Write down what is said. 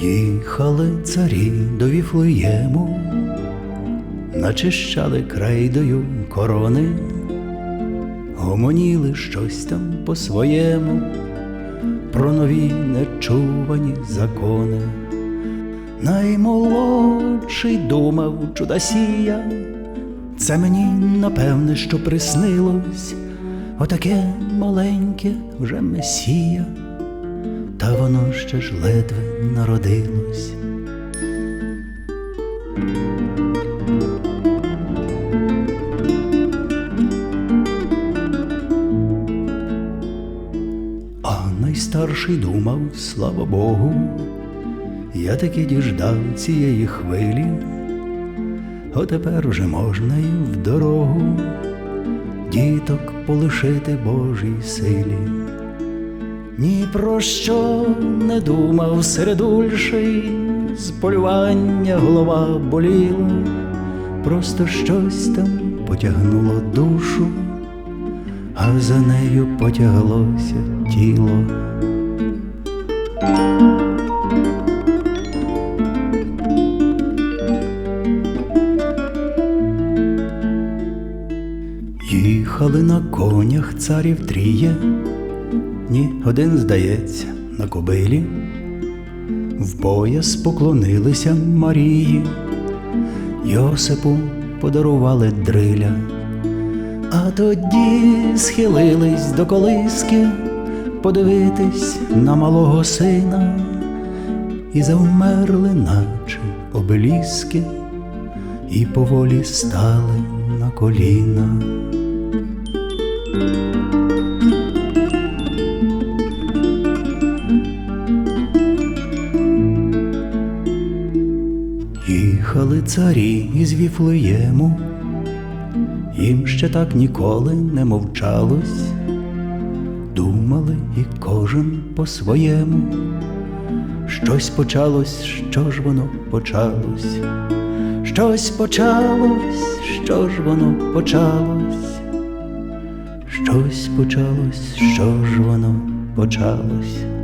Їхали царі до Віфлеєму, начищали крейдою корони, гомоніли щось там по-своєму, про нові нечувані закони. Наймолодший думав чудосія, це мені напевне, що приснилось, отаке маленьке вже месія. Та воно ще ж ледве народилось. А найстарший думав, слава Богу, я таки діждав цієї хвилі, отепер уже можна й в дорогу діток полишити Божій силі. Ні про що не думав середульший, з полювання голова боліла, просто щось там потягнуло душу, а за нею потяглося тіло. Їхали на конях царів тріє. Ні, один, здається, на кобилі, в пояс поклонилися Марії, Йосипу подарували дриля, а тоді схилились до колиски подивитись на малого сина і завмерли, наче обеліски, і поволі стали на коліна. Їхали царі із Віфлеєму, їм ще так ніколи не мовчалось, думали і кожен по-своєму. Щось почалось, що ж воно почалось, щось почалось, що ж воно почалось, щось почалось, що ж воно почалось.